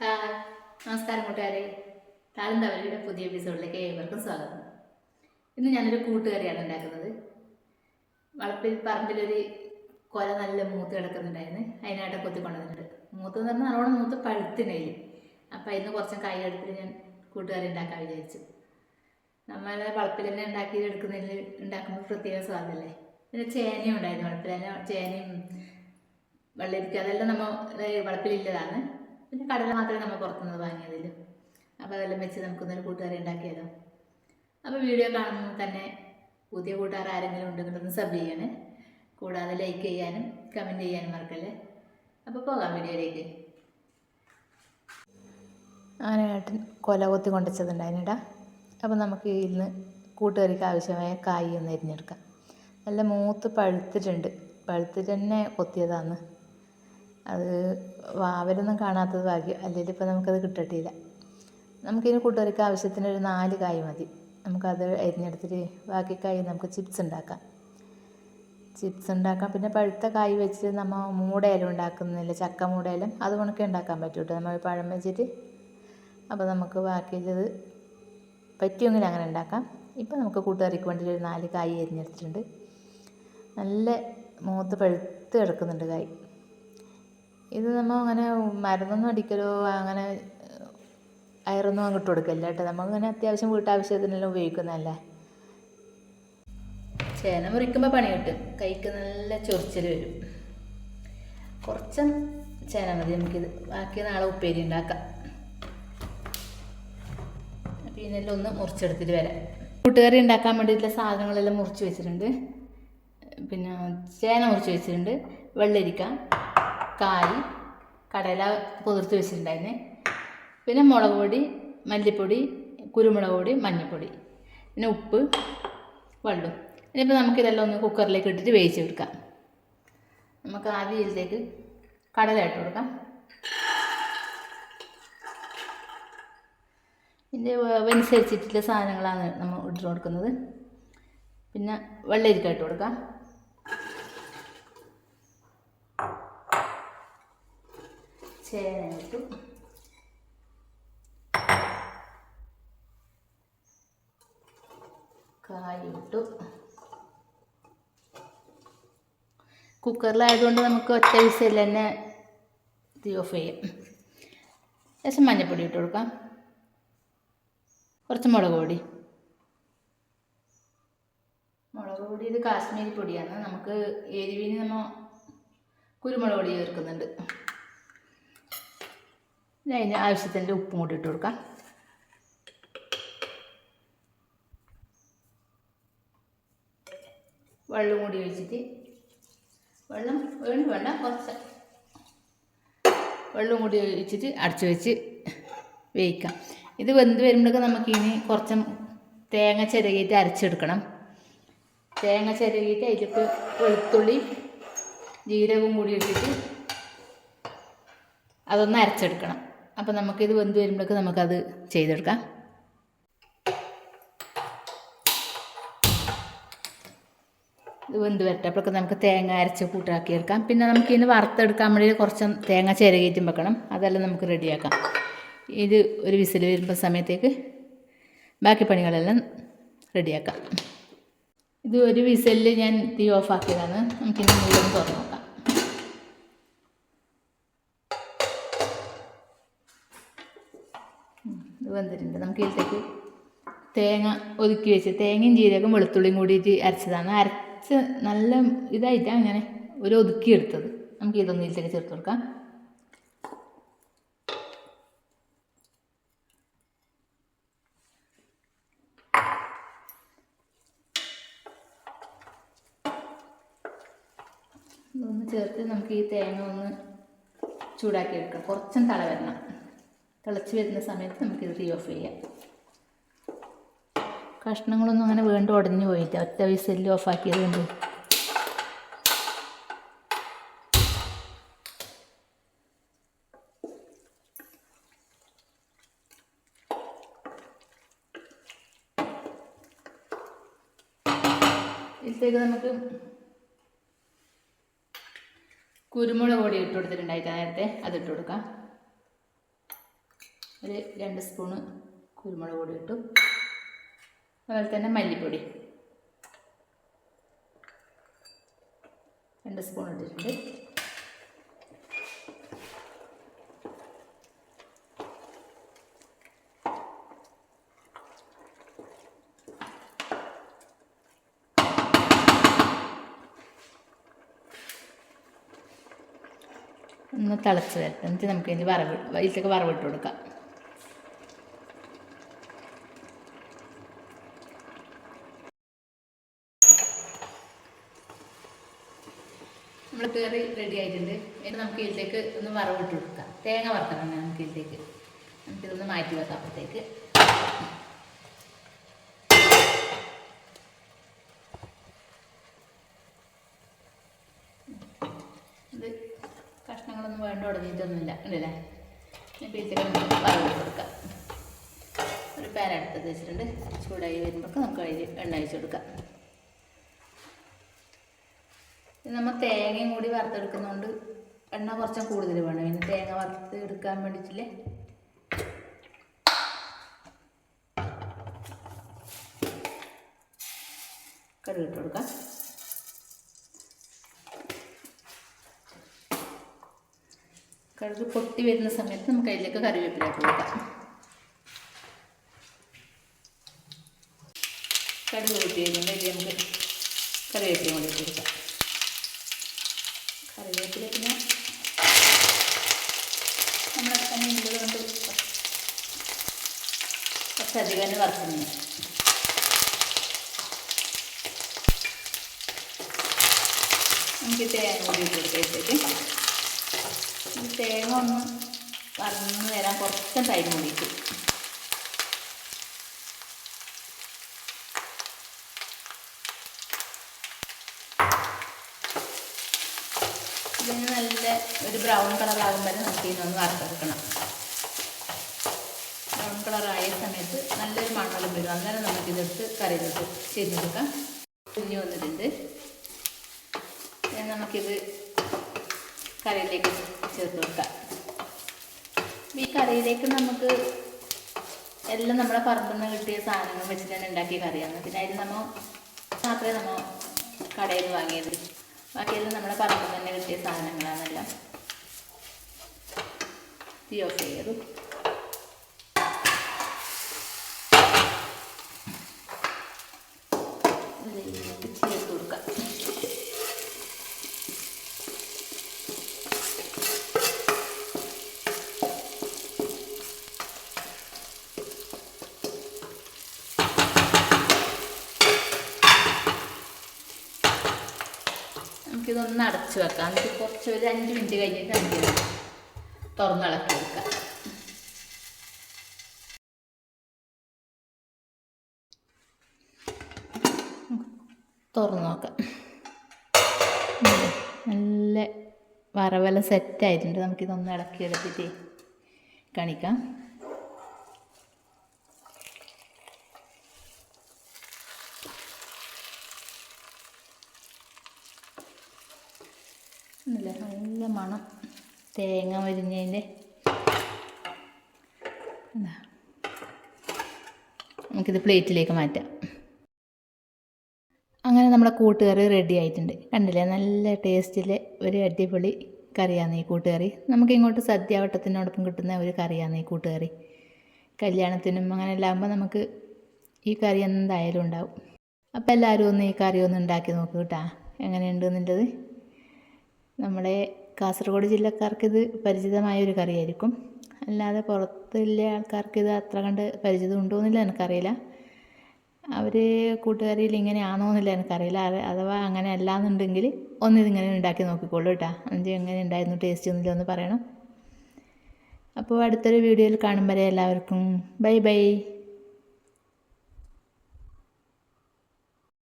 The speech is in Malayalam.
ഹായ്. നമസ്കാരം കൂട്ടുകാരെ. താളന്തവലിയുടെ പുതിയ എപ്പിസോഡിലേക്ക് ഏവർക്കും സ്വാഗതം. ഇന്ന് ഞാനൊരു കൂട്ടുകറിയാണ് ഉണ്ടാക്കുന്നത്. വളപ്പിൽ പറമ്പിലൊരു കൊല നല്ല മൂത്ത് കിടക്കുന്നുണ്ടായിരുന്നു. അതിനായിട്ട് കൊത്തി കൊണ്ടുവന്നിട്ടുണ്ട് മൂത്ത് എന്ന് പറഞ്ഞാൽ നല്ലോണം മൂത്ത് പഴുത്തിനയിൽ അപ്പം അതിന് കുറച്ച് കൈ എടുത്തിട്ട് ഞാൻ കൂട്ടുകറി ഉണ്ടാക്കാൻ വിചാരിച്ചു. നമ്മൾ വളപ്പിൽ തന്നെ ഉണ്ടാക്കി എടുക്കുന്നതിൽ ഉണ്ടാക്കുമ്പോൾ പ്രത്യേക സ്വാദല്ലേ? പിന്നെ ചേനയും ഉണ്ടായിരുന്നു. വളപ്പിൽ തന്നെ ചേനയും വെള്ളരിക്ക അതെല്ലാം നമ്മൾ വളപ്പിലില്ലതാണ്. പിന്നെ കടല മാത്രമേ നമ്മൾ പുറത്തുനിന്ന് വാങ്ങിയതിൽ. അപ്പോൾ അതെല്ലാം വെച്ച് നമുക്കൊന്നൊരു കൂട്ടുകാരെ ഉണ്ടാക്കിയാലോ? അപ്പോൾ വീഡിയോ കാണുമ്പോൾ തന്നെ പുതിയ കൂട്ടുകാർ ആരെങ്കിലും ഉണ്ടെങ്കിൽ ഒന്ന് സബ് ചെയ്യണേ. കൂടാതെ ലൈക്ക് ചെയ്യാനും കമന്റ് ചെയ്യാനും മറക്കല്ലേ? അപ്പോൾ പോകാം വീഡിയോയിലേക്ക്. ആനയാട്ടൻ കൊല കൊത്തി കൊണ്ടുവച്ചതുണ്ടായിനിടാ. അപ്പോൾ നമുക്ക് ഇന്ന് കൂട്ടുകറിക്ക് ആവശ്യമായ കായ് ഒന്ന് എരിഞ്ഞെടുക്കാം നല്ല മൂത്ത് പഴുത്തിട്ടുണ്ട്. പഴുത്തിട്ട് തന്നെ കൊത്തിയതാണ് അത് അവരൊന്നും കാണാത്തത് ഭാഗ്യം. അല്ലെങ്കിൽ ഇപ്പോൾ നമുക്കത് കിട്ടട്ടില്ല. നമുക്കിനി കൂട്ടുകറിക്ക് ആവശ്യത്തിന് ഒരു നാല് കായ് മതി. നമുക്കത് അരിഞ്ഞെടുത്തിട്ട് ബാക്കി കായ് നമുക്ക് ചിപ്സ് ഉണ്ടാക്കാം. ചിപ്സ് ഉണ്ടാക്കാം. പിന്നെ പഴുത്ത കായ് വെച്ചിട്ട് നമ്മൾ മൂടയിലും ഉണ്ടാക്കുന്നില്ല? ചക്ക മൂടയിലും. അത് ഉണക്കി ഉണ്ടാക്കാൻ പറ്റും കേട്ടോ. നമ്മൾ പഴം വെച്ചിട്ട്. അപ്പോൾ നമുക്ക് ബാക്കിയുള്ളത് പറ്റുമെങ്കിൽ അങ്ങനെ ഉണ്ടാക്കാം. ഇപ്പം നമുക്ക് കൂട്ടുകറിക്ക് വേണ്ടി ഒരു നാല് കായ് അരിഞ്ഞെടുത്തിട്ടുണ്ട്. നല്ല മൂത്ത് പഴുത്ത് കിടക്കുന്നുണ്ട് കായ്. ഇത് നമ്മൾ അങ്ങനെ മരുന്നൊന്നും അടിക്കലോ അങ്ങനെ അയറൊന്നും അങ്ങോട്ട് കൊടുക്കില്ല കേട്ടോ. നമ്മളിങ്ങനെ അത്യാവശ്യം വീട്ടാവശ്യത്തിനെല്ലാം ഉപയോഗിക്കുന്നതല്ലേ? ചേന മുറിക്കുമ്പോൾ പണി കിട്ടും. കൈക്ക് നല്ല ചൊറിച്ചൽ വരും. കുറച്ച് ചേന മതി. നമുക്കിത് ബാക്കി നാളെ ഉപ്പേരി ഉണ്ടാക്കാം. അപ്പോൾ ഒന്ന് മുറിച്ചെടുത്തിട്ട് വരാം. കൂട്ടുകറി ഉണ്ടാക്കാൻ വേണ്ടിയിട്ടുള്ള സാധനങ്ങളെല്ലാം മുറിച്ച് വെച്ചിട്ടുണ്ട്. പിന്നെ ചേന മുറിച്ച് വെച്ചിട്ടുണ്ട്. വെള്ളരിക്ക കായ് കടല കുതിർത്ത് വെച്ചിട്ടുണ്ടായിരുന്നേ. പിന്നെ മുളക് പൊടി മല്ലിപ്പൊടി കുരുമുളക് പൊടി മഞ്ഞൾപ്പൊടി. പിന്നെ ഉപ്പ് വെള്ളം. ഇനിയിപ്പോൾ നമുക്കിതെല്ലാം ഒന്ന് കുക്കറിലേക്ക് ഇട്ടിട്ട് വേവിച്ച് കൊടുക്കാം. നമുക്ക് ആദ്യം ഇതിലേക്ക് കടല ഇട്ട് കൊടുക്കാം. ഇതിന്റെ വേവനുസരിച്ചിട്ടുള്ള സാധനങ്ങളാണ് നമ്മൾ ഇട്ട് കൊടുക്കുന്നത്. പിന്നെ വെള്ളരിക്ക ഇട്ട് കൊടുക്കാം. ചേന ഇട്ടു കായ ഇട്ടു കുക്കറിലായതുകൊണ്ട് നമുക്ക് ഒറ്റ വിസയിൽ തന്നെ തീ ഓഫ് ചെയ്യാം. ശേഷം മഞ്ഞൾപ്പൊടി ഇട്ട് കൊടുക്കാം. കുറച്ച് മുളക് പൊടി. മുളക് പൊടി ഇത് കാശ്മീരി പൊടിയാണ്. നമുക്ക് എരിവിന് നമ്മൾ കുരുമുളക് പൊടി ചേർക്കുന്നുണ്ട്. ഇനി അതിന് ആവശ്യത്തിന്റെ ഉപ്പും കൂടി ഇട്ട് കൊടുക്കാം. വെള്ളം കൂടി ഒഴിച്ചിട്ട് വെള്ളം വേണ്ട വേണ്ട കുറച്ച്. വെള്ളം കൂടി ഒഴിച്ചിട്ട് അടച്ചു വെച്ച് വേവിക്കാം. ഇത് വെന്ത് വരുമ്പോഴൊക്കെ നമുക്കിനി കുറച്ച് തേങ്ങ ചിരകിയിട്ട് അരച്ചെടുക്കണം. തേങ്ങ ചിരകിയിട്ട് അതിലേക്ക് വെളുത്തുള്ളി ജീരകവും കൂടി ഇട്ടിട്ട് അതൊന്ന് അരച്ചെടുക്കണം. അപ്പോൾ നമുക്കിത് വെന്ത് വരുമ്പോഴേക്ക് നമുക്കത് ചെയ്തെടുക്കാം. ഇത് വെന്ത് വരട്ടപ്പോഴൊക്കെ നമുക്ക് തേങ്ങ അരച്ച് കൂട്ടാക്കി എടുക്കാം. പിന്നെ നമുക്ക് ഇതിന് വറുത്തെടുക്കാൻ വേണ്ടി കുറച്ച് തേങ്ങ ചിരകേറ്റും വെക്കണം. അതെല്ലാം നമുക്ക് റെഡിയാക്കാം. ഇത് ഒരു വിസിൽ വരുമ്പോൾ സമയത്തേക്ക് ബാക്കി പണികളെല്ലാം റെഡിയാക്കാം. ഇത് ഒരു വിസലിൽ ഞാൻ തീ ഓഫാക്കിയതാണ് നമുക്കിനി മുഴുവൻ തുറന്നു നോക്കാം. ഇത് വന്നിട്ടുണ്ട്. നമുക്ക് ഇതിലേക്ക് തേങ്ങ ഒതുക്കി വെച്ച് തേങ്ങയും ജീരകം വെളുത്തുള്ളിയും കൂടിയിട്ട് അരച്ചതാണ്. അരച്ച് നല്ല ഇതായിട്ടാണ് അങ്ങനെ ഒരു ഒതുക്കി എടുത്തത്. നമുക്ക് ഇതൊന്നും ഇതിലേക്ക് ചേർത്ത് കൊടുക്കാം. ഒന്ന് ചേർത്ത് നമുക്ക് ഈ തേങ്ങ ഒന്ന് ചൂടാക്കി എടുക്കാം. കുറച്ചും തള വരണം. തിളച്ച് വരുന്ന സമയത്ത് നമുക്കിത് തീ ഓഫ് ചെയ്യാം. കഷ്ണങ്ങളൊന്നും അങ്ങനെ വീണ്ടും ഉടഞ്ഞു പോയില്ല. ഒറ്റ വിസലിൽ ഓഫാക്കിയത് കൊണ്ട്. ഇതിലേക്ക് നമുക്ക് കുരുമുളക് പൊടി ഇട്ട് കൊടുത്തിട്ടുണ്ടായിട്ട് നേരത്തെ അത് ഇട്ട് കൊടുക്കാം. ഒരു രണ്ട് സ്പൂണ് കുരുമുളക് പൊടി ഇട്ടു. അതുപോലെ തന്നെ മല്ലിപ്പൊടി. രണ്ട് സ്പൂൺ ഇട്ടിട്ടുണ്ട്. ഒന്ന് തിളച്ച് വരട്ടെ. എന്നിട്ട് നമുക്ക് ഇതിന്റെ വറവ് ഇതിലേക്ക് വറവിട്ട് കൊടുക്കാം. കറി റെഡി ആയിട്ടുണ്ട്. എന്നിട്ട് നമുക്ക് ഇതിലേക്ക് ഒന്ന് വറവിട്ട് കൊടുക്കാം. തേങ്ങ വറുക്കണം നമുക്ക് ഇതിലേക്ക്. നമുക്കിതൊന്ന് മാറ്റി വെക്കാം അപ്പോഴത്തേക്ക് ഇത് കഷ്ണങ്ങളൊന്നും വേണ്ട ഉടഞ്ഞിട്ടൊന്നുമില്ല ഉണ്ടല്ലേ കൊടുക്കാം. ഒരു പാൻ അടുത്തത് വെച്ചിട്ടുണ്ട്. ചൂടായി വരുമ്പോൾ നമുക്ക് അതിൽ എണ്ണ വെച്ച് കൊടുക്കാം. നമ്മൾ തേങ്ങയും കൂടി വറുത്തെടുക്കുന്നതുകൊണ്ട് എണ്ണ കുറച്ചും കൂടുതൽ വേണം. പിന്നെ തേങ്ങ വറുത്ത് എടുക്കാൻ വേണ്ടിയിട്ടില്ലേ കടുക് കൊടുക്കാം. കടുക് പൊട്ടി വരുന്ന സമയത്ത് നമുക്ക് അതിലേക്ക് കറിവേപ്പില ഇട്ട് കൊടുക്കാം. കടുക് പൊട്ടി വരുമ്പോൾ ഇതിൽ നമുക്ക് കറിവേപ്പില കൂടി കൊടുക്കാം കറിവേപ്പില പിന്നെ നമ്മുടെ തന്നെ ഉള്ളത് കൊണ്ട് വറുക്കുന്നു നമുക്ക് തേങ്ങ കൂടി ഇട്ട് തേങ്ങ ഒന്ന് വന്ന് വരാൻ കുറച്ച് ടൈം കൂടിയിട്ട് ഇതിന് നല്ല ഒരു ബ്രൗൺ കളറാകുമ്പോൾ നമുക്ക് ഇതിനൊന്ന് വറുത്തെടുക്കണം. കളറായ സമയത്ത് നല്ലൊരു മണ്ണെല്ലാം വരും. അന്നേരം നമുക്കിതെടുത്ത് കറിയിലിട്ട് ചെയ്തെടുക്കാം കുഞ്ഞു വന്നിട്ടുണ്ട്. നമുക്കിത് കറിയിലേക്ക് ചേർത്ത് കൊടുക്കാം. ഈ കറിയിലേക്ക് നമുക്ക് എല്ലാം നമ്മളെ പറമ്പിൽ നിന്ന് കിട്ടിയ സാധനങ്ങൾ വെച്ച് തന്നെ ഉണ്ടാക്കിയ കറിയാണ്. പിന്നെ അതിൽ നമ്മൾ മാത്രമേ നമ്മൾ കടയിൽ നിന്ന് വാങ്ങിയത്. ബാക്കിയെല്ലാം നമ്മളെ പറമ്പിൽ തന്നെ കിട്ടിയ സാധനങ്ങളാണെല്ലാം തീ ഓഫ് ചെയ്തു. ചേർത്ത് കൊടുക്കാം നമുക്കിതൊന്ന് അടച്ചു വെക്കാം. എന്നിട്ട് കുറച്ച് ഒരു അഞ്ച് മിനിറ്റ് കഴിഞ്ഞിട്ട് അഞ്ച് തുറന്നിളക്കി വെക്കാം തുറന്ന് നോക്കാം. നല്ല വറവെല്ലാം സെറ്റായിട്ടുണ്ട് നമുക്കിതൊന്ന് ഇളക്കി എടുത്തിട്ട് കാണിക്കാം. നല്ല നല്ല മണം തേങ്ങ മരിഞ്ഞതിന്റെ. നമുക്കിത് പ്ലേറ്റിലേക്ക് മാറ്റാം. നമ്മുടെ കൂട്ടുകറി റെഡി ആയിട്ടുണ്ട്. കണ്ടില്ലേ? നല്ല ടേസ്റ്റിൽ ഒരു അടിപൊളി കറിയാണ് ഈ കൂട്ടുകറി. നമുക്ക് ഇങ്ങോട്ട് സദ്യാവട്ടത്തിനോടൊപ്പം കിട്ടുന്ന ഒരു കറിയാണ് ഈ കൂട്ടുകറി. കല്യാണത്തിനും അങ്ങനെ എല്ലാം ആകുമ്പോൾ നമുക്ക് ഈ കറി എന്തായാലും ഉണ്ടാവും. അപ്പോൾ എല്ലാവരും ഒന്ന് ഈ കറി ഒന്ന് ഉണ്ടാക്കി നോക്ക് കേട്ടാ. എങ്ങനെയുണ്ട് എന്നുള്ളത്? നമ്മുടെ കാസർഗോഡ് ജില്ലക്കാർക്ക് ഇത് പരിചിതമായ ഒരു കറിയായിരിക്കും. അല്ലാതെ പുറത്തുള്ള ആൾക്കാർക്ക് ഇത് അത്ര കണ്ട് പരിചിതം ഉണ്ടോ എന്നില്ല എനിക്കറിയില്ല. അവർ കൂട്ടുകാരിയിൽ ഇങ്ങനെയാണോ എന്നില്ല എനിക്കറിയില്ല. അഥവാ അങ്ങനെ അല്ലാന്നുണ്ടെങ്കിൽ ഒന്ന് ഇതിങ്ങനെ ഉണ്ടാക്കി നോക്കിക്കോളൂ കേട്ടോ എന്നിട്ട് എങ്ങനെ ഉണ്ടായിരുന്നു ടേസ്റ്റ് ഒന്നുമില്ല ഒന്ന് പറയണം. അപ്പോൾ അടുത്തൊരു വീഡിയോയിൽ കാണും വരെ എല്ലാവർക്കും. Bye bye.